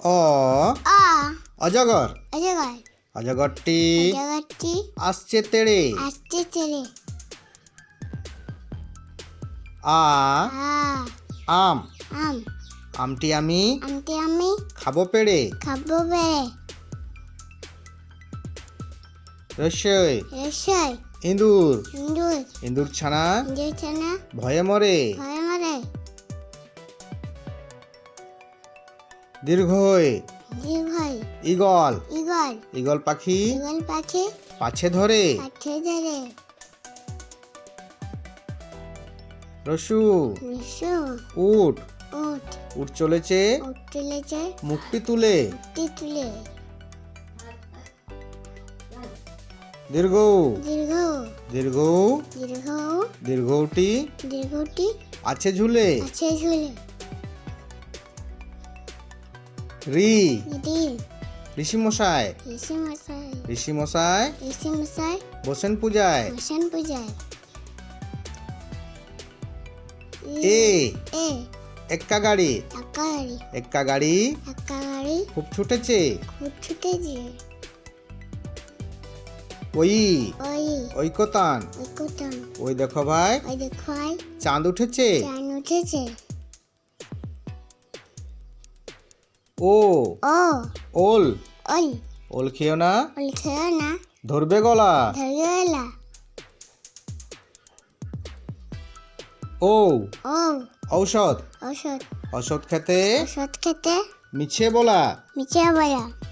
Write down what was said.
অজগর। অজগর। অজগরটি অজগরটি আসছে তেড়ে। আসছে ছেলে আ। আম। আম। আমটি আমি আমটি আমি খাব পেড়ে। খাব বেড়ে রসই। রসই। ইঁদুর। ইন্দুর ইঁদুর ছানা ইন্দুর ছানা। ভয়ে মরে। ভয় মরে দীর্ঘই। দীর্ঘই। ইগল ইগল ইগল পাখি। ইগল পাখি। পাছে ধরে। পাঠে ধরে। রসু। রসু। উট উঠ। উট চলেছে। উঠ তুলেছে মুখটি তুলে। উঠটি তুলে। দীর্ঘ দীর্ঘ দীর্ঘ দীর্ঘ দীর্ঘটি। দীর্ঘটি। আছে ঝুলে। আছে ঝুলে। রি। ইদি ঋষি মশাই ঋষি মশাই ঋষি মশাই ঋষি মশাই বসেন পূজায়। বসন পূজায়। এ। এ। এক্কা গাড়ি। একা গাড়ি। এক্কা গাড়ি। একা গাড়ি। খুব ছুটেছে। খুব ছুটেছে। ওই। ওই। ঐকতান। ওই কুটন ওই দেখো ভাই। ওই দেখো ভাই। চাঁদ উঠেছে। চান উঠেছে। ও। ও। ওল। ওল। ওল খেও না? ওল খেও না। ধরবে গলা? ধরবে গলা। ও। ও। ঔষধ? ঔষধ। ঔষধ খেতে? ঔষধ খেতে? মিছে বলা? মিছে বলা।